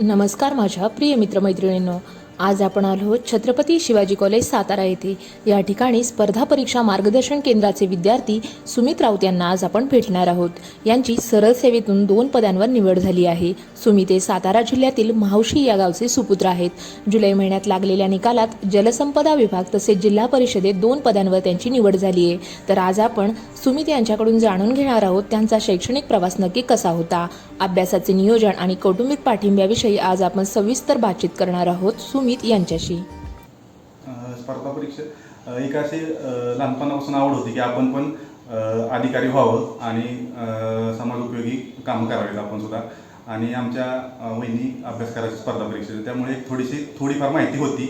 नमस्कार माझ्या प्रिय मित्रमैत्रिणींनो. आज आपण आलो आहोत छत्रपती शिवाजी कॉलेज सातारा येथे. या ठिकाणी स्पर्धा परीक्षा मार्गदर्शन केंद्राचे विद्यार्थी सुमित राऊत यांना आज आपण भेटणार आहोत. यांची सरळ सेवेतून दोन पदांवर निवड झाली आहे. सुमित हे सातारा जिल्ह्यातील मावशी या गावचे सुपुत्र आहेत. जुलै महिन्यात लागलेल्या निकालात जलसंपदा विभाग तसेच जिल्हा परिषदेत दोन पदांवर त्यांची निवड झाली आहे. तर आज आपण सुमित यांच्याकडून जाणून घेणार आहोत त्यांचा शैक्षणिक प्रवास नक्की कसा होता. अभ्यासाचे नियोजन आणि कौटुंबिक पाठिंब्याविषयी आज आपण सविस्तर बातचीत करणार आहोत. सुमित यांच्याशी. स्पर्धा परीक्षा एक अशी लहानपणापासून आवड होती की आपण पण अधिकारी व्हावं आणि समाज उपयोगी कामं करावीत आपण सुद्धा. आणि आमच्या वहिनी अभ्यास करायची स्पर्धा परीक्षेची त्यामुळे थोडीशी थोडीफार माहिती होती.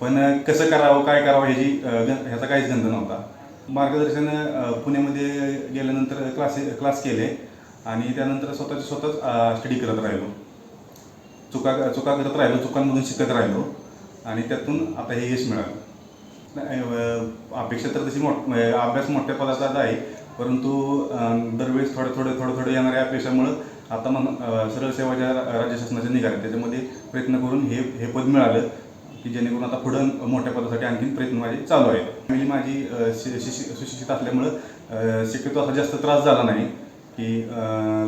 पण कसं करावं काय करावं ह्याची ह्याचा काहीच गंध नव्हता. मार्गदर्शन पुण्यामध्ये गेल्यानंतर क्लास क्लास केले. आणि त्यानंतर स्वतःचे स्वतःच स्टडी करत राहिलो. चुका चुका करत राहिलो चुकांमधून शिकत राहिलो. आणि त्यातून आता हे यश मिळालं. नाही, अपेक्षा तर तशी मोठ म्हणजे अभ्यास मोठ्या पदाचा आहे परंतु दरवेळेस थोडं थोडं थोडं थोडं येणाऱ्या अपेक्षामुळं आता मन सरळ सेवा ज्या राज्य शासनाच्या निघाल्या त्याच्यामध्ये प्रयत्न करून हे हे पद मिळालं की जेणेकरून आता पुढं मोठ्या पदासाठी आणखीन प्रयत्न माझे चालू आहेत. फॅमिली माझी सुशिक्षित असल्यामुळं अ, शक्यतो असा जास्त त्रास झाला नाही की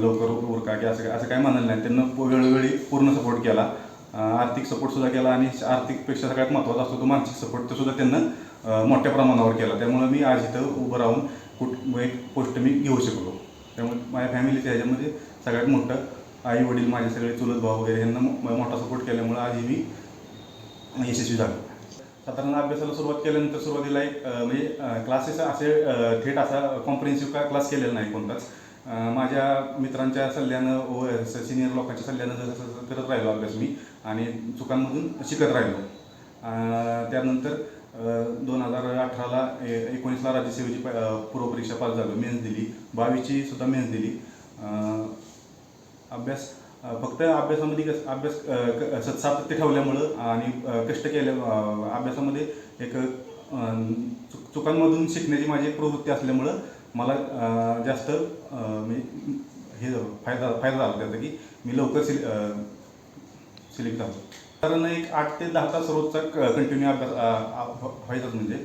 लवकर उरका की असं असं काय म्हणाल नाही. त्यांना वेळोवेळी पूर्ण सपोर्ट केला. आर्थिक सपोर्ट सुद्धा केला आणि आर्थिकपेक्षा सगळ्यात महत्त्वाचा असतो तो मानसिक सपोर्ट तो सुद्धा त्यांना मोठ्या प्रमाणावर केला. त्यामुळे मी आज इथं उभं राहून कुठ एक पोस्ट मी घेऊ शकलो. त्यामुळे माझ्या फॅमिलीच्या ह्याच्यामध्ये सगळ्यात मोठं आई वडील माझे सगळे चुलत भाऊ वगैरे यांना मोठा सपोर्ट केल्यामुळे आज मी यशस्वी झालो. साधारण अभ्यासाला सुरुवात केल्यानंतर सुरुवातीला एक म्हणजे क्लासेस असे थेट असा कॉम्प्रिहेन्सिव्ह क्लास केलेला नाही कोणताच. माझ्या मित्रांच्या सल्ल्यानं व सिनियर लोकांच्या सल्ल्यानं जसं जसं करत राहिलो अभ्यास मी आणि चुकांमधून शिकत राहिलो. त्यानंतर दोन हजार अठराला एकोणीसला राज्यसेवेची प- पूर्वपरीक्षा पास झालो मेन्स दिली. बावीसची सुद्धा मेन्स दिली. अभ्यास फक्त अभ्यासामध्ये कस अभ्यास क- सातत्य ठेवल्यामुळं आणि कष्ट केल्या अभ्यासामध्ये एक चुक चुकांमधून शिकण्याची माझी एक प्रवृत्ती असल्यामुळं मला जास्त मी म्हणजे हे फायदा फायदा झाला त्याचा की मी लवकर सिले सिलेक्ट झालो. कारण एक आठ ते दहा तास रोजचा कंटिन्यू अभ्यास व्हायचाच म्हणजे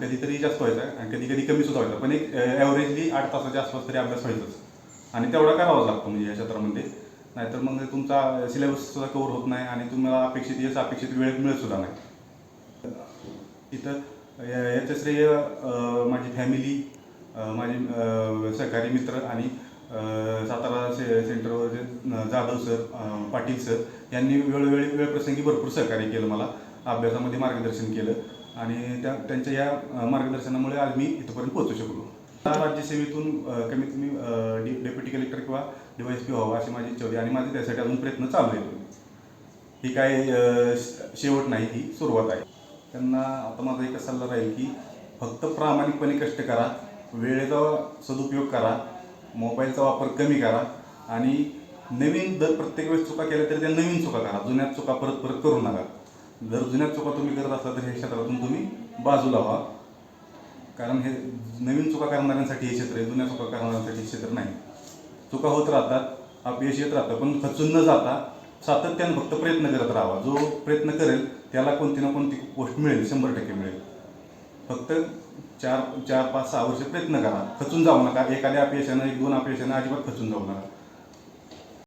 कधीतरी जास्त व्हायचा आणि कधी कधी कमी सुद्धा व्हायचा पण एक ॲव्हरेजली आठ तासाच्या आसपास तरी अभ्यास व्हायचाच. आणि तेवढा करावाच लागतो म्हणजे या क्षेत्रामध्ये. नाहीतर मग तुमचा सिलेबस सुद्धा कवर होत नाही आणि तुम्हाला अपेक्षित यश अपेक्षित वेळेत मिळत सुद्धा नाही. इथं या- याचं श्रेय माझी फॅमिली माझे सहकारी मित्र आणि सातारा से सेंटरवर जे जाधव सर पाटील सर यांनी वेळोवेळी वेळप्रसंगी भरपूर सहकार्य केलं मला अभ्यासामध्ये मार्गदर्शन केलं आणि त्या त्यांच्या या मार्गदर्शनामुळे आज मी इथंपर्यंत पोहोचू शकलो. राज्यसेवेतून कमीत कमी अ, डि डेप्युटी कलेक्टर किंवा डीवायस पी व्हावं अशी माझी इच्छा होती आणि माझे त्यासाठी अजून प्रयत्न चालू आहेत. ही काय शेवट नाही ही सुरुवात आहे. त्यांना आता माझा एकच सल्ला राहील की फक्त प्रामाणिकपणे कष्ट करा वेळेचा सदुपयोग करा मोबाईलचा वापर कमी करा आणि नवीन दर प्रत्येक वेळेस चुका केल्या तरी त्या नवीन चुका करा. जुन्या चुका परत परत करू नका. जर जुन्या चुका तुम्ही करत असला तर हे क्षेत्रातून तुम्ही बाजूला व्हा कारण हे नवीन चुका करणाऱ्यांसाठी हे क्षेत्र आहे जुन्या चुका करणाऱ्यांसाठी हे क्षेत्र नाही. चुका होत राहतात अपयश येत राहतं पण खचून न जाता सातत्यानं फक्त प्रयत्न करत राहावा. जो प्रयत्न करेल त्याला कोणती ना कोणती गोष्ट मिळेल शंभर टक्के मिळेल. फक्त चार चार पाच सहा वर्ष प्रयत्न करा. खचून जाऊ नका. एखाद्या अपयशानं एक दोन अपयशानं अजिबात खचून जाऊ नका.